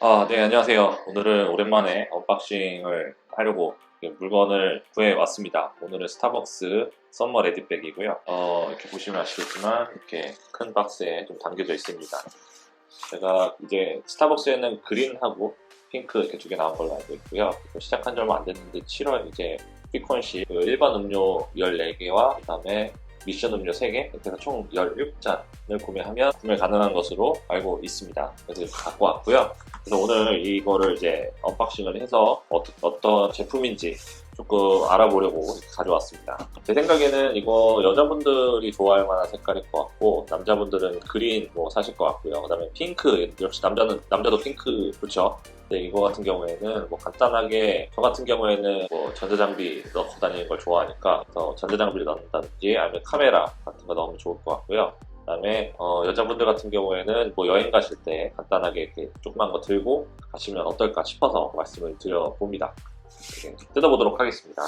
아, 네, 안녕하세요. 오늘은 오랜만에 언박싱을 하려고 물건을 구해 왔습니다. 오늘은 스타벅스 썸머 레디백이고요. 어, 이렇게 보시면 아시겠지만 이렇게 큰 박스에 좀 담겨져 있습니다. 제가 이제 스타벅스에는 그린하고 핑크 이렇게 두 개 나온 걸로 알고 있고요. 시작한 지 얼마 안 됐는데 7월 이제 피콘시 그 일반 음료 14개와 그다음에 미션 음료 3개 이렇게 해서 총 17잔을 구매하면 구매 가능한 것으로 알고 있습니다. 그래서 갖고 왔고요. 그래서 오늘 이거를 이제 언박싱을 해서 어떤, 어떤 제품인지 조금 알아보려고 가져왔습니다. 제 생각에는 이거 여자분들이 좋아할 만한 색깔일 것 같고 남자분들은 그린 뭐 사실 것 같고요. 그다음에 핑크 역시 남자는 남자도 핑크 좋죠. 근데 이거 같은 경우에는 뭐 간단하게 저 같은 경우에는 뭐 전자장비 넣고 다니는 걸 좋아하니까 전자장비를 넣는다든지 아니면 카메라 같은 거 넣으면 좋을 것 같고요. 그다음에 어, 여자분들 같은 경우에는 뭐 여행 가실 때 간단하게 이렇게 조그만 거 들고 가시면 어떨까 싶어서 말씀을 드려봅니다. 뜯어보도록 하겠습니다.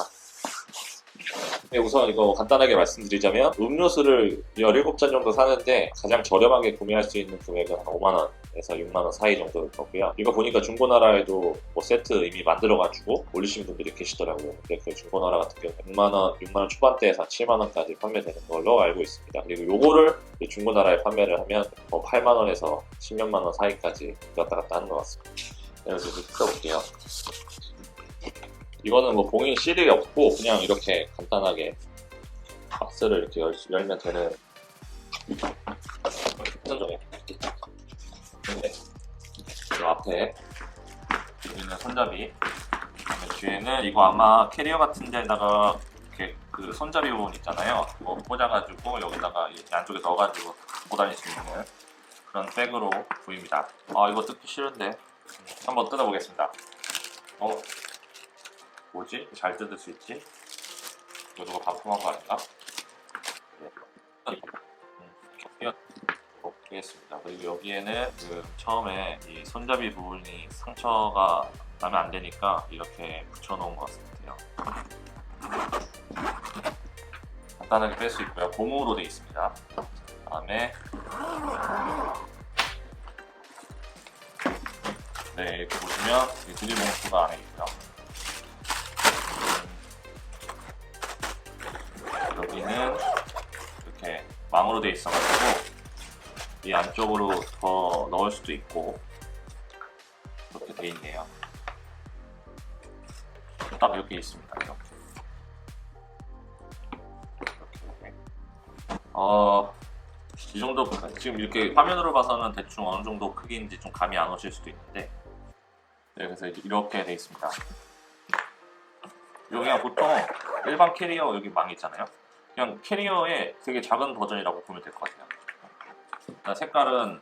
네, 우선 이거 간단하게 말씀드리자면 음료수를 17잔 정도 사는데 가장 저렴하게 구매할 수 있는 금액은 한 5만원에서 6만원 사이 정도일 거고요. 이거 보니까 중고나라에도 뭐 세트 이미 만들어가지고 올리신 분들이 계시더라고요. 근데 그 중고나라 같은 경우 6만원, 6만원 초반대에서 7만원까지 판매되는 걸로 알고 있습니다. 그리고 요거를 중고나라에 판매를 하면 뭐 8만원에서 16만원 사이까지 왔다 갔다 하는 것 같습니다. 그래서 이제 뜯어볼게요. 이거는 뭐 봉인 실이 없고 그냥 이렇게 간단하게 박스를 이렇게 열, 열면 되는 선정에 근데 이 앞에 있는 손잡이 뒤에는 이거 아마 캐리어 같은 데다가 이렇게 그 손잡이 부분 있잖아요. 그거 꽂아가지고 여기다가 이 안쪽에 넣어가지고 갖고 다닐 수 있는 그런 백으로 보입니다. 아 이거 뜯기 싫은데 한번 뜯어보겠습니다. 어 뭐지? 잘 뜯을 수 있지? 이거 누가 반품한 거 아닌가? 네. 음. 그리고 여기에는 그 처음에 이 손잡이 부분이 상처가 나면 안 되니까 이렇게 붙여놓은 것 같아요. 간단하게 뺄 수 있고요. 고무로 되어 있습니다. 다음에 네 이렇게 보시면 이 비닐봉투가 안에 있고요. 망으로 되어 있어가지고 이 안쪽으로 더 넣을 수도 있고 이렇게 되어 있네요. 딱 이렇게 있습니다. 이렇게. 이렇게. 어, 이 정도 지금 이렇게 화면으로 봐서는 대충 어느 정도 크기인지 좀 감이 안 오실 수도 있는데 네, 그래서 이렇게 되어 있습니다. 여기가 보통 일반 캐리어 여기 망 있잖아요. 그냥 캐리어의 되게 작은 버전이라고 보면 될 것 같아요. 일단 색깔은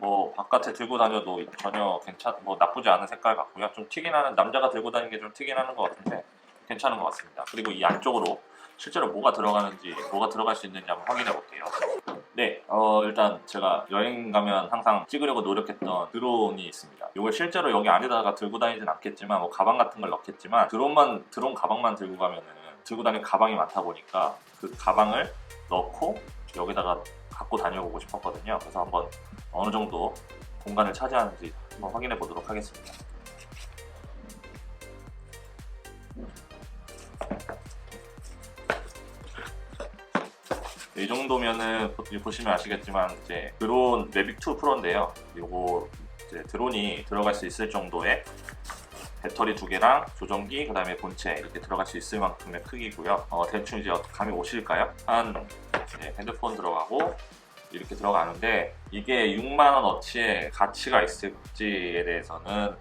뭐 바깥에 들고 다녀도 전혀 괜찮, 뭐 나쁘지 않은 색깔 같고요. 좀 튀기나는 남자가 들고 다니는 게 좀 튀기나는 것 같은데 괜찮은 것 같습니다. 그리고 이 안쪽으로 실제로 뭐가 들어가는지 뭐가 들어갈 수 있는지 한번 확인해 볼게요. 네, 어, 일단 제가 여행 가면 항상 찍으려고 노력했던 드론이 있습니다. 이걸 실제로 여기 안에다가 들고 다니진 않겠지만 뭐 가방 같은 걸 넣겠지만 드론만 드론 가방만 들고 가면은 들고 다니는 가방이 많다 보니까 그 가방을 넣고 여기다가 갖고 다녀보고 싶었거든요. 그래서 한번 어느 정도 공간을 차지하는지 한번 확인해 보도록 하겠습니다. 이 정도면은 보시면 아시겠지만 이제 드론 매빅 2 프로인데요. 요거 이제 드론이 들어갈 수 있을 정도의 배터리 두 개랑 조정기 그다음에 본체 이렇게 들어갈 수 있을 만큼의 크기고요. 어, 대충 이제 감이 오실까요? 한 네, 핸드폰 들어가고 이렇게 들어가는데 이게 6만 원 어치의 가치가 있을지에 대해서는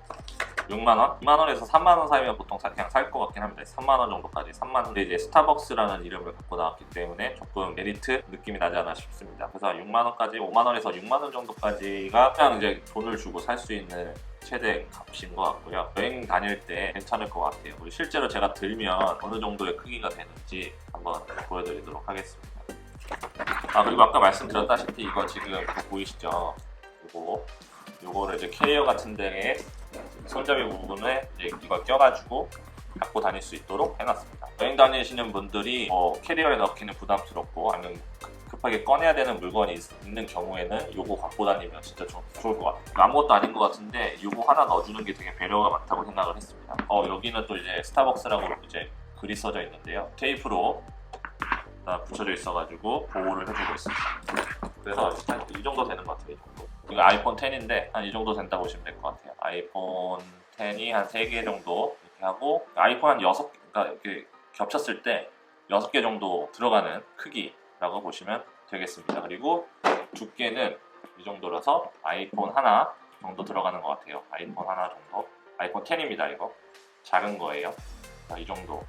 6만 원? 2만 원에서 3만 원 사이면 보통 그냥 살 것 같긴 합니다. 3만 원 정도까지. 3만원. 근데 이제 스타벅스라는 이름을 갖고 나왔기 때문에 조금 메리트 느낌이 나지 않나 싶습니다. 그래서 6만 원까지, 5만 원에서 6만 원 정도까지가 그냥 이제 돈을 주고 살 수 있는 최대 값인 것 같고요. 여행 다닐 때 괜찮을 것 같아요. 실제로 제가 들면 어느 정도의 크기가 되는지 한번 보여드리도록 하겠습니다. 아 그리고 아까 말씀드렸다시피 이거 지금 보이시죠? 이거 요거를 이제 캐리어 같은 데에 손잡이 부분에 이제 이걸 껴가지고 갖고 다닐 수 있도록 해놨습니다. 여행 다니시는 분들이 뭐 캐리어에 넣기는 부담스럽고 아니면 급하게 꺼내야 되는 물건이 있- 있는 경우에는 요거 갖고 다니면 진짜 좀 좋을 것 같아요. 아무것도 아닌 것 같은데 요거 하나 넣어주는 게 되게 배려가 많다고 생각을 했습니다. 어 여기는 또 이제 스타벅스라고 이제 글이 써져 있는데요. 테이프로 다 붙여져 있어가지고 보호를 해주고 있습니다. 그래서 한 이 정도 되는 것 같아요. 이 정도. 이거 아이폰 10인데 한 이 정도 된다고 보시면 될 것 같아요. 아이폰 10이 한 3개 정도 이렇게 하고 아이폰 한 6, 그러니까 이렇게 겹쳤을 때 6개 정도 들어가는 크기라고 보시면 되겠습니다. 그리고 두께는 이 정도라서 아이폰 하나 정도 들어가는 것 같아요. 아이폰 하나 정도. 아이폰 10입니다, 이거. 작은 거예요. 자, 이 정도.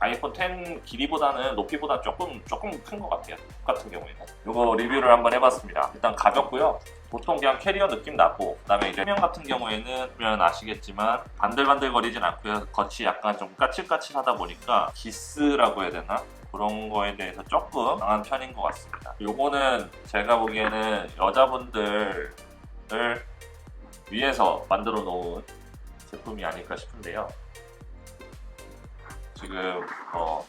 아이폰 10 길이보다는 높이보다 조금 조금 큰 것 같아요. 똑같은 경우에는. 이거 리뷰를 한번 해봤습니다. 일단 가볍고요. 보통 그냥 캐리어 느낌 나고 그다음에 이제 표면 같은 경우에는 보면 아시겠지만 반들반들 거리진 않고요. 겉이 약간 좀 까칠까칠하다 보니까 기스라고 해야 되나? 그런 거에 대해서 조금 강한 편인 것 같습니다. 요거는 제가 보기에는 여자분들을 위해서 만들어 놓은 제품이 아닐까 싶은데요. 지금 어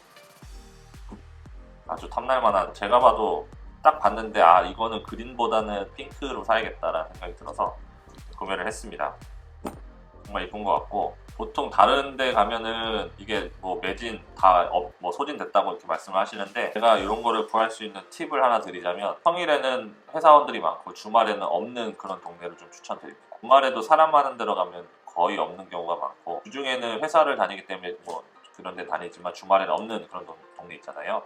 아주 탐날만한 제가 봐도 딱 봤는데 아 이거는 그린보다는 핑크로 사야겠다라는 생각이 들어서 구매를 했습니다. 정말 이쁜 것 같고 보통 다른 데 가면은 이게 뭐 매진 다뭐 소진됐다고 이렇게 말씀을 하시는데 제가 이런 거를 구할 수 있는 팁을 하나 드리자면 평일에는 회사원들이 많고 주말에는 없는 그런 동네를 좀 추천드립니다. 주말에도 사람 많은 데로 가면 거의 없는 경우가 많고 주중에는 회사를 다니기 때문에 뭐 그런 데 다니지만 주말에는 없는 그런 동- 동네 있잖아요.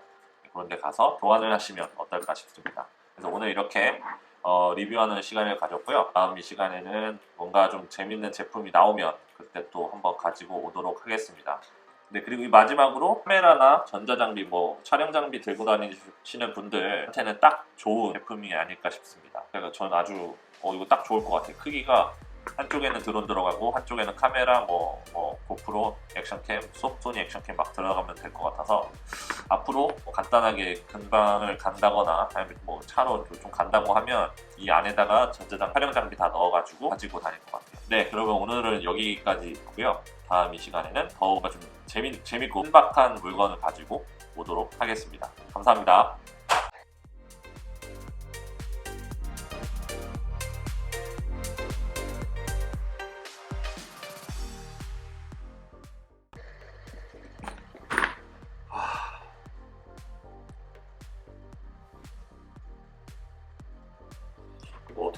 그런 데 가서 교환을 하시면 어떨까 싶습니다. 그래서 오늘 이렇게 어, 리뷰하는 시간을 가졌고요. 다음 이 시간에는 뭔가 좀 재밌는 제품이 나오면 그때 또 한번 가지고 오도록 하겠습니다. 네, 그리고 이 마지막으로 카메라나 전자장비, 뭐 촬영 장비 들고 다니시는 분들한테는 딱 좋은 제품이 아닐까 싶습니다. 그래서 저는 아주 어, 이거 딱 좋을 것 같아요. 크기가 한쪽에는 드론 들어가고 한쪽에는 카메라, 뭐, 뭐 고프로, 액션캠, 소프토니 액션캠 막 들어가면 될 것 같아서 앞으로 뭐 간단하게 근방을 간다거나 아니면 뭐 차로 좀 간다고 하면 이 안에다가 전자장 촬영 장비 다 넣어가지고 가지고 다닐 것 같아요. 네, 그러면 오늘은 여기까지 있고요. 다음 이 시간에는 더욱 좀 재미, 재밌고 신박한 물건을 가지고 오도록 하겠습니다. 감사합니다.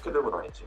어떻게 들고 다니지?